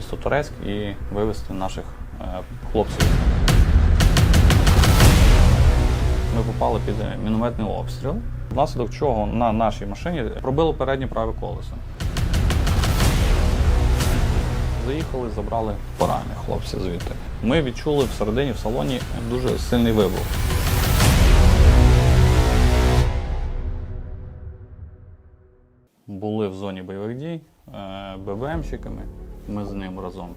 Торецьк і вивезти наших е, хлопців. Ми попали під мінометний обстріл, внаслідок чого на нашій машині пробило переднє праве колесо. Заїхали, забрали поранених хлопців звідти. Ми відчули всередині в салоні дуже сильний вибух. Були в зоні бойових дій е, ББМщиками. Ми з ним разом.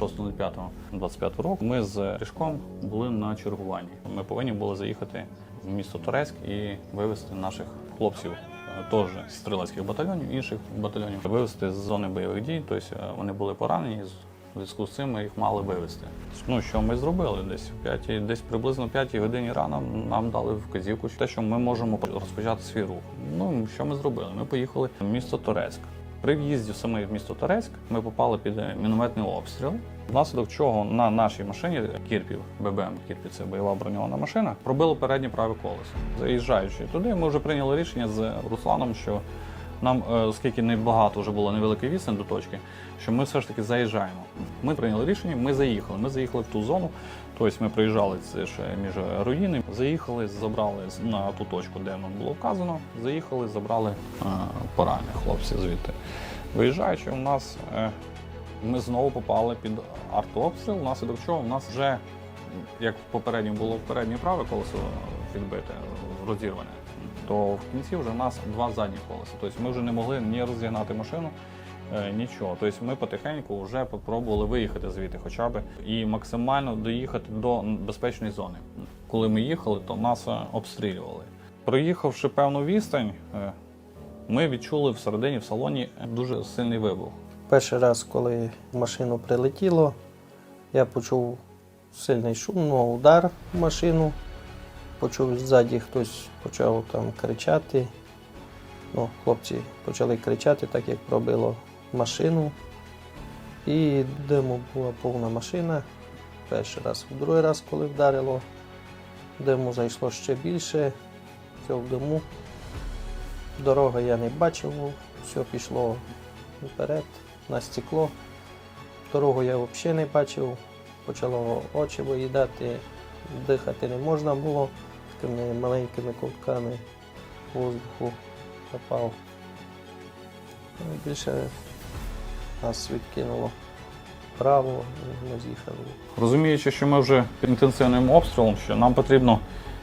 6.05.25 року ми з Ріжком були на чергуванні. Ми повинні були заїхати в місто Торецьк і вивезти наших хлопців, е, теж з стрілецьких батальйонів, інших батальйонів, вивезти з зони бойових дій. Тобто е, вони були поранені. В зв'язку з цим ми їх мали вивезти. Ну що ми зробили? Десь в п'ятій, десь приблизно 5 годині рано нам дали вказівку, те, що ми можемо розпочати свій рух. Ну що ми зробили? Ми поїхали в місто Торецьк. При в'їзді саме в місто Торецьк ми попали під мінометний обстріл, внаслідок чого на нашій машині Кірпів, ББМ Кірпів, це бойова броньована машина, пробило переднє праве колесо. Заїжджаючи туди, ми вже прийняли рішення з Русланом, що нам, е, оскільки небагато вже було невеликий відстань до точки, що ми все ж таки заїжджаємо. Ми прийняли рішення, ми заїхали. Ми заїхали в ту зону. Тобто ми приїжджали ще між руїни, заїхали, забрали на ту точку, де нам було вказано. Заїхали, забрали е, поранених хлопців звідти. Виїжджаючи, у нас е, ми знову попали під артобстріл, внаслідок чого у нас вже, як попередньо було переднє праве колесо відбите, розірване, то в кінці вже у нас два задні колеса. Тобто ми вже не могли ні розігнати машину, е, нічого. Тобто ми потихеньку вже спробували виїхати звідти хоча б і максимально доїхати до безпечної зони. Коли ми їхали, то нас е, обстрілювали. Проїхавши певну відстань, е, ми відчули всередині в салоні дуже сильний вибух. Перший раз, коли в машину прилетіло, я почув сильний шум, ну, удар в машину. Почув ззаді хтось почав там кричати. Ну, хлопці почали кричати, так як пробило машину. І диму була повна машина. Перший раз, в другий раз, коли вдарило, диму зайшло ще більше. Все в диму. Дороги я не бачив, все пішло вперед, на стекло. Дорогу я взагалі не бачив, почало очі виїдати, дихати не можна було, такими маленькими ковтками воздуху попав. Ну, Більше нас відкинуло вправо, і ми з'їхали. Розуміючи, що ми вже під інтенсивним обстрілом, що нам потрібно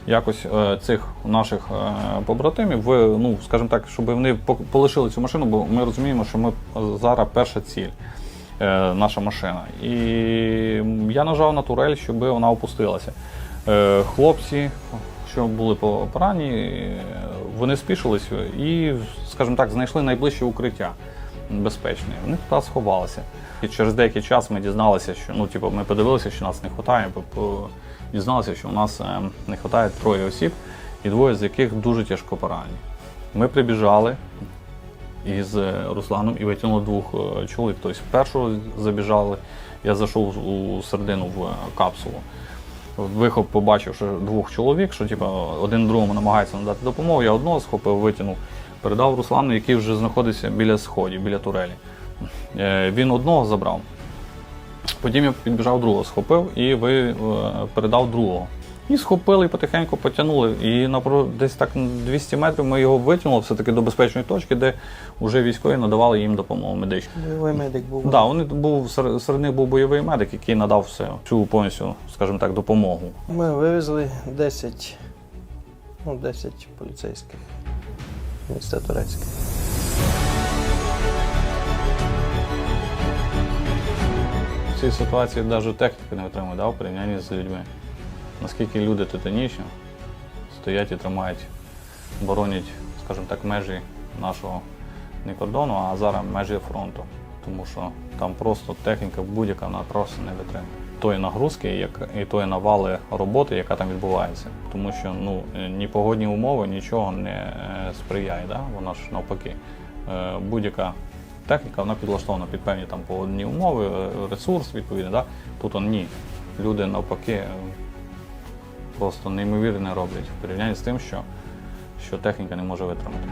якось е, цих наших е, побратимів, ви, ну скажімо так, щоб вони полишили цю машину, бо ми розуміємо, що ми зараз перша ціль. е, Наша машина. І я нажав на турель, щоб вона опустилася. Хлопці, що були по- поранені, вони спішились і, скажімо так, знайшли найближче укриття безпечне. Вони туди сховалися. І через деякий час ми дізналися, що ну, типу, ми подивилися, що нас не вистачає. Дізналися, що у нас е, не вистачає троє осіб, і двоє з яких дуже тяжко поранені. Ми прибіжали із е, Русланом і витягнули двох е, чоловік. Тобто першого забіжали, я зайшов у середину в капсулу. Вихоп побачив, що двох чоловік, що типу, один другому намагається надати допомогу. Я одного схопив, витягнув, передав Руслану, який вже знаходиться біля сходів, біля турелі. Е, Він одного забрав. Потім я підбіжав другого, схопив і е, передав другого. І схопили і потихеньку потягнули. І напро- десь так 200 метрів ми його витягнули все-таки до безпечної точки, де вже військові надавали їм допомогу медичну. Бойовий медик був. Да, вони був серед, них був бойовий медик, який надав все цю повністю, скажімо так, допомогу. Ми вивезли 10, ну, 10 поліцейських міста Турецьке. В цій ситуації навіть техніка не витримує да, в порівнянні з людьми. Наскільки люди титанічні стоять і тримають, боронять, скажімо так, межі нашого не кордону, а зараз межі фронту. Тому що там просто техніка будь-яка вона просто не витримує. Тої нагрузки як, і тої навали роботи, яка там відбувається. Тому що ну, е, ні погодні умови нічого не е, сприяє. Да? Вона ж навпаки. Е, Будь-яка техніка вона підлаштована під певні там погодні умови, ресурс відповідний. Да? Тут он, ні. Люди навпаки просто неймовірне роблять в порівнянні з тим, що, що техніка не може витримати.